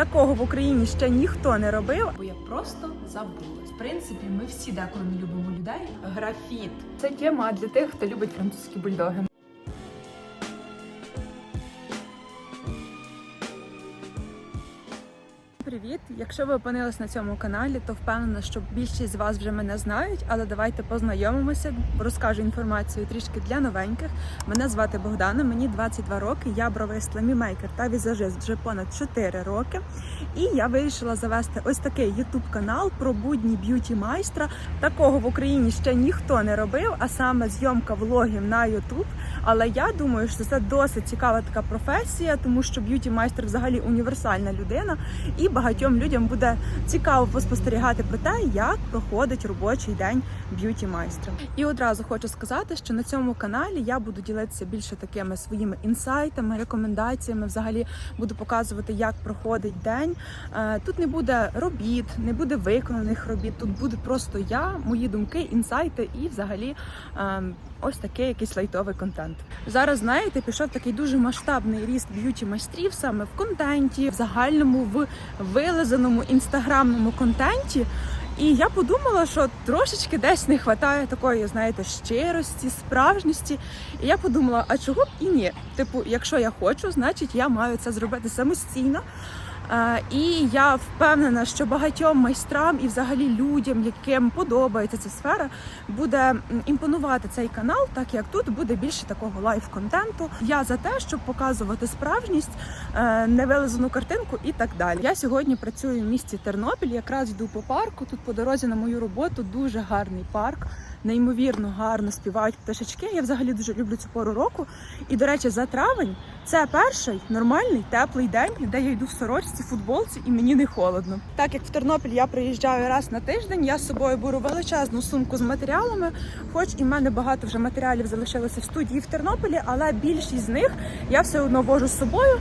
Такого в Україні ще ніхто не робив. бо я просто забула. В принципі, ми всі деколи не любимо людей. Графіт. Це тема для тих, хто любить французькі бульдоги. Привіт! Якщо ви опинились на цьому каналі, то впевнена, що більшість з вас вже мене знають, але давайте познайомимося, розкажу інформацію трішки для новеньких. Мене звати Богдана, мені 22 роки. Я бровист, ламімейкер та візажист вже понад 4 роки. І я вирішила завести ось такий youtube канал про будні б'юті майстра. Такого в Україні ще ніхто не робив, а саме зйомка влогів на YouTube. Але я думаю, що це досить цікава така професія, тому що б'юті майстер взагалі універсальна людина, і багатьом людям буде цікаво поспостерігати про те, як проходить робочий день б'юті майстра. І одразу хочу сказати, що на цьому каналі я буду ділитися більше такими своїми інсайтами, рекомендаціями. Взагалі буду показувати, як проходить день. Е, Тут не буде робіт, не буде виконаних робіт. Тут буде просто я, мої думки, інсайти і взагалі. Ось такий якийсь лайтовий контент. Зараз знаєте, пішов такий дуже масштабний ріст б'юті майстрів саме в контенті, в загальному, в вилизаному інстаграмному контенті. І я подумала, що трошечки десь не вистачає такої, знаєте, щирості, справжності. І я подумала, а чого б і ні? Типу, якщо я хочу, значить я маю це зробити самостійно. Е, І я впевнена, що багатьом майстрам і взагалі людям, яким подобається ця сфера, буде імпонувати цей канал, так як тут буде більше такого лайв-контенту. Я за те, щоб показувати справжність, е, невилизану картинку і так далі. Я сьогодні працюю в місті Тернопіль, якраз йду по парку. Тут по дорозі на мою роботу дуже гарний парк. Неймовірно гарно співають пташечки. Я взагалі дуже люблю цю пору року. І до речі, за травень це перший нормальний теплий день, де я йду в сорочці, футболці, і мені не холодно. Так як в Тернопіль я приїжджаю раз на тиждень, я з собою беру величезну сумку з матеріалами. Хоч і в мене багато вже матеріалів залишилося в студії в Тернополі, але більшість з них я все одно вожу з собою.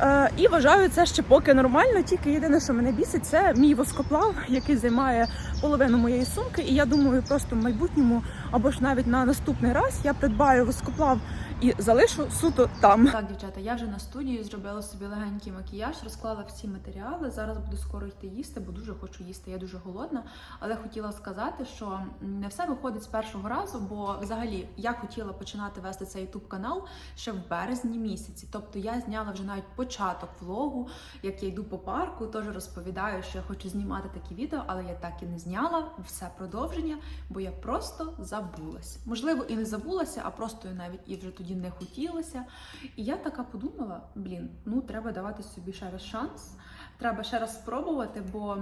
Е, і вважаю це ще поки нормально. Тільки єдине, що мене бісить, це мій воскоплав, який займає половину моєї сумки. І я думаю, просто в майбутньому або ж навіть на наступний раз я придбаю воскоплав і залишу суто там. Так, дівчата, я вже на студії зробила собі легенький макіяж, розклала всі матеріали. Зараз буду скоро йти їсти, бо дуже хочу їсти. Я дуже голодна. Але хотіла сказати, що не все виходить з першого разу, бо взагалі я хотіла починати вести цей youtube канал ще в березні місяці. Тобто я зняла вже навіть початок влогу, як я йду по парку, теж розповідаю, що я хочу знімати такі відео, але я так і не зняла все продовження, бо я просто забулась. Можливо, і не забулася, а просто навіть і вже тоді не хотілося. І я така подумала: блін, ну треба давати собі ще раз шанс, треба ще раз спробувати, бо.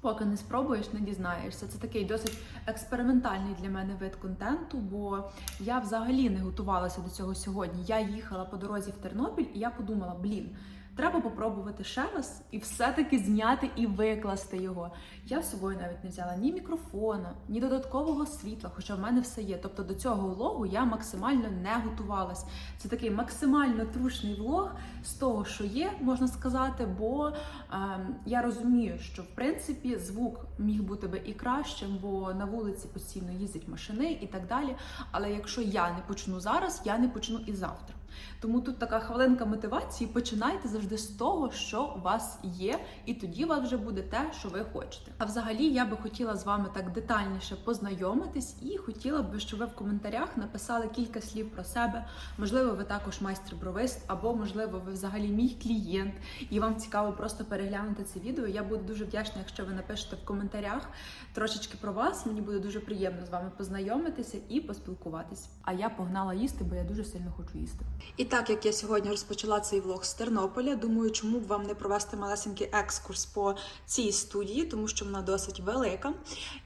Поки не спробуєш, не дізнаєшся. Це такий досить експериментальний для мене вид контенту, бо я взагалі не готувалася до цього сьогодні. Я їхала по дорозі в Тернопіль, і я подумала: блін, треба попробувати ще раз і все-таки зняти і викласти його. Я з собою навіть не взяла ні мікрофона, ні додаткового світла, хоча в мене все є. Тобто до цього влогу я максимально не готувалась. Це такий максимально трушний влог з того, що є, можна сказати, бо ем, я розумію, що в принципі звук міг бути би і кращим, бо на вулиці постійно їздять машини і так далі. Але якщо я не почну зараз, я не почну і завтра. Тому тут така хвилинка мотивації. Починайте завжди з того, що у вас є, і тоді у вас вже буде те, що ви хочете. А взагалі я би хотіла з вами так детальніше познайомитись і хотіла би, щоб ви в коментарях написали кілька слів про себе. Можливо, ви також майстер-бровист, або можливо, ви взагалі мій клієнт, і вам цікаво просто переглянути це відео. Я буду дуже вдячна, якщо ви напишете в коментарях трошечки про вас. Мені буде дуже приємно з вами познайомитися і поспілкуватись. А я погнала їсти, бо я дуже сильно хочу їсти. І так як я сьогодні розпочала цей влог з Тернополя, думаю, чому б вам не провести малесенький екскурс по цій студії, тому що вона досить велика.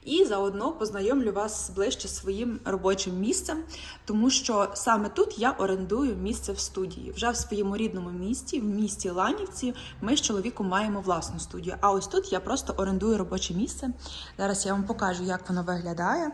І заодно познайомлю вас ближче зі своїм робочим місцем, тому що саме тут я орендую місце в студії. Вже в своєму рідному місті, в місті Ланівці, ми з чоловіком маємо власну студію. А ось тут я просто орендую робоче місце. Зараз я вам покажу, як воно виглядає.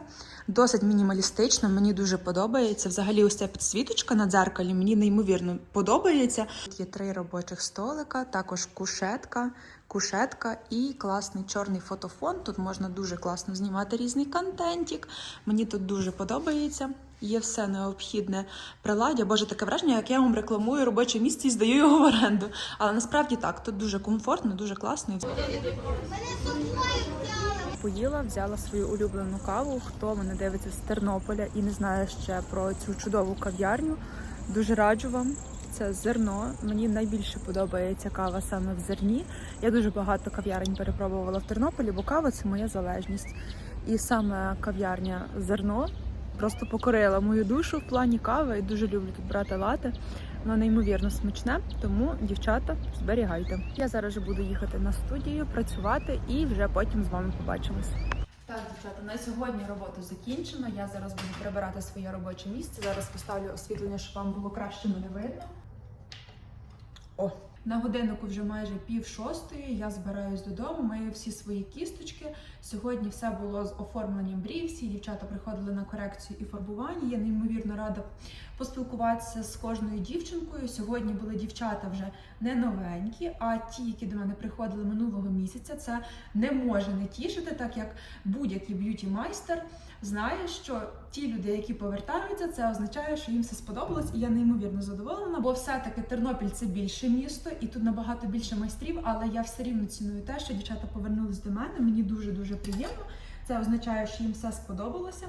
Досить мінімалістично, мені дуже подобається. Взагалі, ось ця підсвіточка на дзеркалі мені неймовірно подобається. Тут є три робочих столика, також кушетка, кушетка і класний чорний фотофон. Тут можна дуже класно знімати різний контентик. Мені тут дуже подобається. Є все необхідне приладдя. Боже, таке враження, як я вам рекламую робоче місце і здаю його в оренду. Але насправді так, тут дуже комфортно, дуже класно. Поїла, взяла свою улюблену каву. Хто мене дивиться з Тернополя і не знає ще про цю чудову кав'ярню. Дуже раджу вам. Це зерно. Мені найбільше подобається кава саме в зерні. Я дуже багато кав'ярень перепробувала в Тернополі, бо кава це моя залежність. І саме кав'ярня зерно просто покорила мою душу в плані кави. І дуже люблю тут брати лати. Воно неймовірно смачне, тому дівчата зберігайте. Я зараз же буду їхати на студію, працювати і вже потім з вами побачимось. Так, дівчата, на сьогодні робота закінчена. Я зараз буду прибирати своє робоче місце. Зараз поставлю освітлення, щоб вам було краще мене видно. О, На годиннику вже майже пів шостої. Я збираюсь додому, маю всі свої кісточки. Сьогодні все було з оформленням брів. Всі дівчата приходили на корекцію і фарбування. Я неймовірно рада поспілкуватися з кожною дівчинкою. Сьогодні були дівчата вже не новенькі, а ті, які до мене приходили минулого місяця. Це не може не тішити, так як будь-який б'юті майстер знає, що ті люди, які повертаються, це означає, що їм все сподобалось, і я неймовірно задоволена, бо все-таки Тернопіль це більше місто, і тут набагато більше майстрів. Але я все рівно ціную те, що дівчата повернулись до мене. Мені дуже дуже приємно. Це означає, що їм все сподобалося.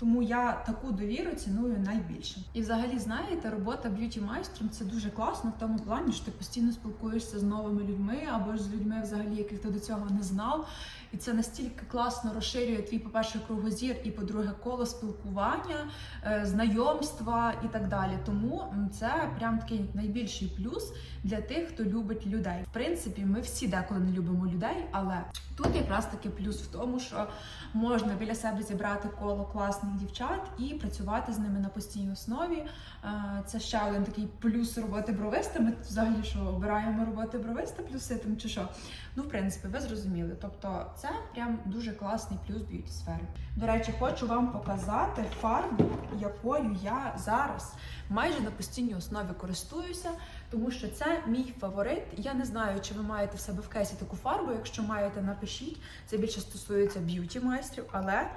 Тому я таку довіру ціную найбільше. І взагалі, знаєте, робота б'юті майстром це дуже класно в тому плані, що ти постійно спілкуєшся з новими людьми або ж з людьми, взагалі, яких ти до цього не знав. І це настільки класно розширює твій, по-перше, кругозір, і по-друге, коло спілкування, е, знайомства і так далі. Тому це прям такий найбільший плюс для тих, хто любить людей. В принципі, ми всі деколи не любимо людей, але тут якраз таки плюс в тому, що можна біля себе зібрати коло класних дівчат і працювати з ними на постійній основі. Е, Це ще один такий плюс роботи бровиста. Ми взагалі що обираємо роботи бровиста плюси тим чи що. Ну, в принципі, ви зрозуміли. Тобто, це прям дуже класний плюс б'юті сфери. До речі, хочу вам показати фарбу, якою я зараз майже на постійній основі користуюся, тому що це мій фаворит. Я не знаю, чи ви маєте в себе в кейсі таку фарбу. Якщо маєте, напишіть. Це більше стосується б'юті майстрів, але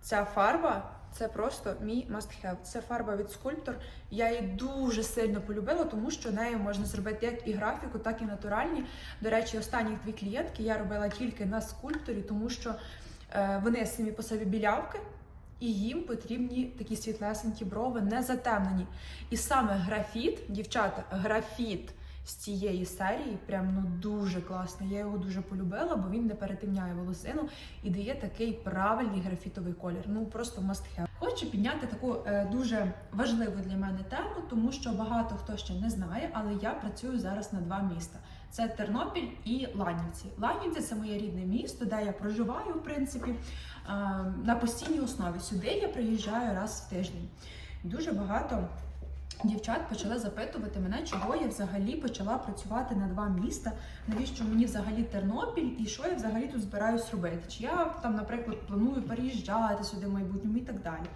ця фарба. Це просто мій must have. Це фарба від скульптор. Я її дуже сильно полюбила, тому що нею можна зробити як і графіку, так і натуральні. До речі, останні дві клієнтки я робила тільки на скульпторі, тому що е, вони самі по собі білявки, і їм потрібні такі світлесенькі брови, не затемнені. І саме графіт, дівчата, графіт з цієї серії прям ну дуже класний. Я його дуже полюбила, бо він не перетемняє волосину і дає такий правильний графітовий колір. Ну просто must have. Хочу підняти таку е, дуже важливу для мене тему, тому що багато хто ще не знає, але я працюю зараз на два міста. Це Тернопіль і Ланівці. Ланівці це моє рідне місто, де я проживаю, в принципі, е, на постійній основі. Сюди я приїжджаю раз в тиждень. Дуже багато дівчат почали запитувати мене, чого я взагалі почала працювати на два міста, навіщо мені взагалі Тернопіль і що я взагалі тут збираюсь робити? Чи я там, наприклад, планую переїжджати сюди в майбутньому і так далі.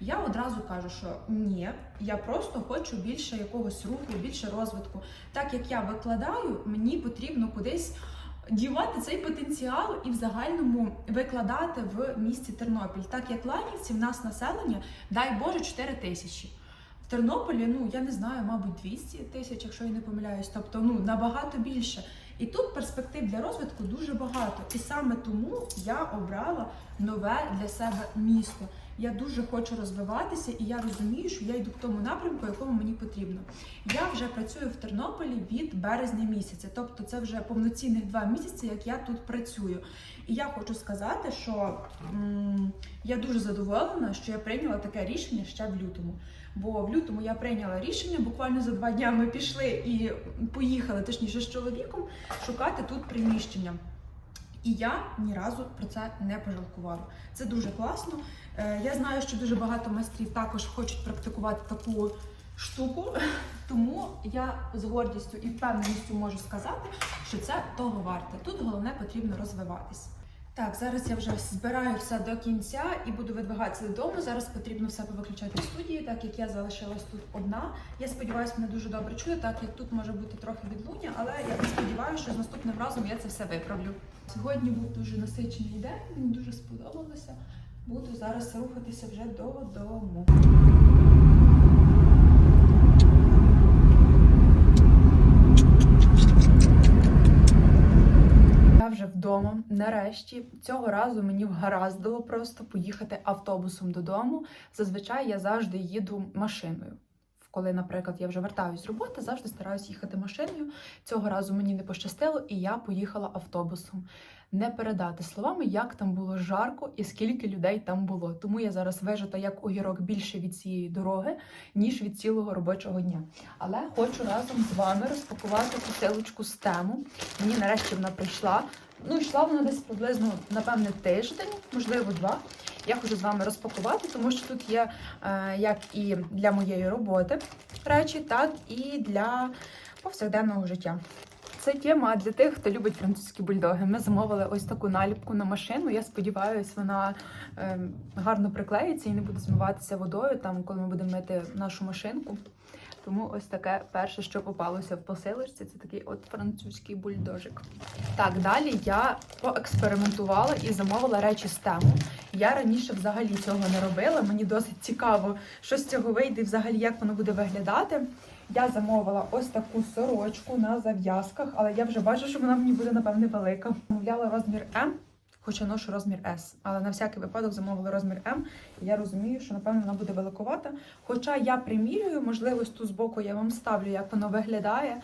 Я одразу кажу, що ні, я просто хочу більше якогось руху, більше розвитку. Так як я викладаю, мені потрібно кудись дівати цей потенціал і в загальному викладати в місті Тернопіль. Так як Ланівці, в нас населення, дай Боже, 4 тисячі. В Тернополі, ну я не знаю, мабуть, 200 тисяч, якщо я не помиляюсь, тобто ну набагато більше. І тут перспектив для розвитку дуже багато. І саме тому я обрала нове для себе місто. Я дуже хочу розвиватися, і я розумію, що я йду в тому напрямку, якому мені потрібно. Я вже працюю в Тернополі від березня місяця, тобто це вже повноцінних два місяці, як я тут працюю. І я хочу сказати, що м, я дуже задоволена, що я прийняла таке рішення ще в лютому. Бо в лютому я прийняла рішення, буквально за два дня ми пішли і поїхали, точніше з чоловіком, шукати тут приміщення. І я ні разу про це не пожалкувала. Це дуже класно. Е, Я знаю, що дуже багато майстрів також хочуть практикувати таку штуку, тому я з гордістю і впевненістю можу сказати, що це того варте. Тут головне потрібно розвиватись. Так, зараз я вже збираю все до кінця і буду видвигатися додому. Зараз потрібно все повиключати в студії, так як я залишилась тут одна. Я сподіваюся, мене дуже добре чує, так як тут може бути трохи відлуння, але я сподіваюся, що з наступним разом я це все виправлю. Сьогодні був дуже насичений день, мені дуже сподобалося. Буду зараз рухатися вже додому. Я вже вдома. Нарешті цього разу мені вгараздило просто поїхати автобусом додому. Зазвичай я завжди їду машиною. Коли, наприклад, я вже вертаюсь з роботи, завжди стараюсь їхати машиною. Цього разу мені не пощастило, і я поїхала автобусом. Не передати словами, як там було жарко і скільки людей там було. Тому я зараз вижита як огірок більше від цієї дороги, ніж від цілого робочого дня. Але хочу разом з вами розпакувати посилочку з тему. Мені нарешті вона прийшла. Ну, йшла вона десь приблизно, напевне, тиждень, можливо, два. Я хочу з вами розпакувати, тому що тут є е, як і для моєї роботи речі, так і для повсякденного життя. Це тема для тих, хто любить французькі бульдоги. Ми замовили ось таку наліпку на машину. Я сподіваюся, вона е, гарно приклеїться і не буде змиватися водою, там, коли ми будемо мити нашу машинку. Тому ось таке перше, що попалося в посилочці, це такий от французький бульдожик. Так, далі я поекспериментувала і замовила речі з тему. Я раніше взагалі цього не робила. Мені досить цікаво, що з цього вийде, взагалі як воно буде виглядати. Я замовила ось таку сорочку на зав'язках, але я вже бачу, що вона мені буде напевне велика. Замовляла розмір М, хоча ношу розмір С. але на всякий випадок замовила розмір М. І я розумію, що напевно вона буде великувата. Хоча я примірюю, можливо, тут збоку я вам ставлю, як воно виглядає.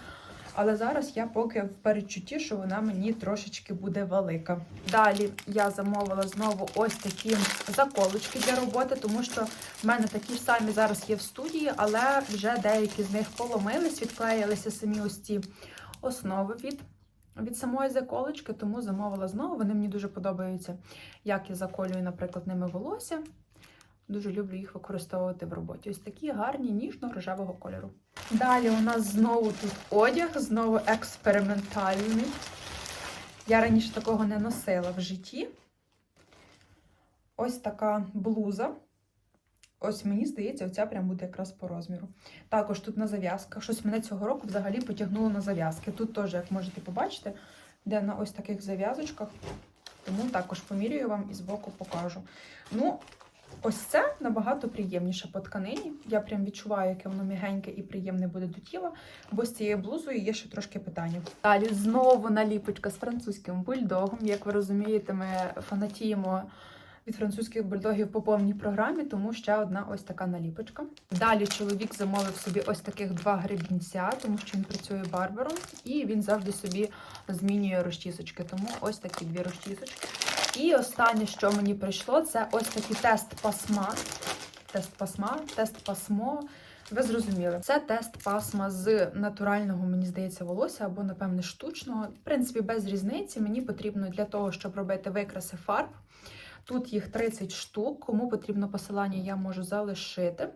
Але зараз я поки в передчутті, що вона мені трошечки буде велика. Далі я замовила знову ось такі заколочки для роботи, тому що в мене такі ж самі зараз є в студії, але вже деякі з них поломились, відклеїлися самі ось ці основи від, від самої заколочки, тому замовила знову. Вони мені дуже подобаються, як я заколюю, наприклад, ними волосся. Дуже люблю їх використовувати в роботі. Ось такі гарні ніжно-рожевого кольору. Далі у нас знову тут одяг, знову експериментальний. Я раніше такого не носила в житті. Ось така блуза. Ось мені здається, оця прям буде якраз по розміру. Також тут на зав'язках. Щось мене цього року взагалі потягнуло на зав'язки. Тут теж, як можете побачити, де на ось таких зав'язочках. Тому також помірюю вам і збоку покажу. Ну, ось це набагато приємніше по тканині. Я прям відчуваю, яке воно м'ягеньке і приємне буде до тіла, бо з цією блузою є ще трошки питання. Далі знову наліпочка з французьким бульдогом. Як ви розумієте, ми фанатіємо від французьких бульдогів по повній програмі, тому ще одна ось така наліпочка. Далі чоловік замовив собі ось таких два гребінця, тому що він працює барбером, і він завжди собі змінює розчісочки. Тому ось такі дві розчісочки. І останнє, що мені прийшло, це ось такий тест пасма. Тест пасма, тест пасмо. Ви зрозуміли, це тест пасма з натурального, мені здається, волосся або, напевне, штучного. В принципі, без різниці. Мені потрібно для того, щоб робити викраси фарб. Тут їх 30 штук. Кому потрібно посилання, я можу залишити.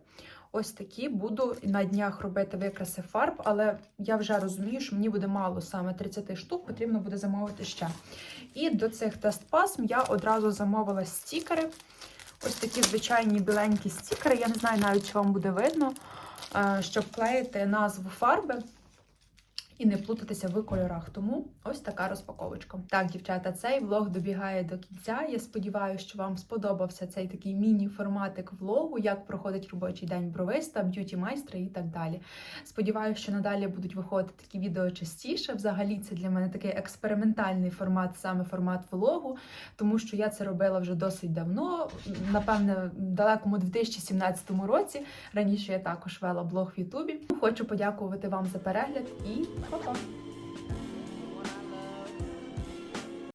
Ось такі буду на днях робити викраси фарб, але я вже розумію, що мені буде мало саме 30 штук, потрібно буде замовити ще. І до цих тест-пасм я одразу замовила стікери. Ось такі звичайні біленькі стікери. Я не знаю навіть, чи вам буде видно, е, щоб клеїти назву фарби і не плутатися в кольорах. Тому ось така розпаковочка. Так, дівчата, цей влог добігає до кінця. Я сподіваюся, що вам сподобався цей такий міні-форматик влогу, як проходить робочий день бровиста, б'юті майстра і так далі. Сподіваюся, що надалі будуть виходити такі відео частіше. Взагалі, це для мене такий експериментальний формат, саме формат влогу, тому що я це робила вже досить давно, напевне, в далекому 2017 році. Раніше я також вела блог в Ютубі. Хочу подякувати вам за перегляд і Пока.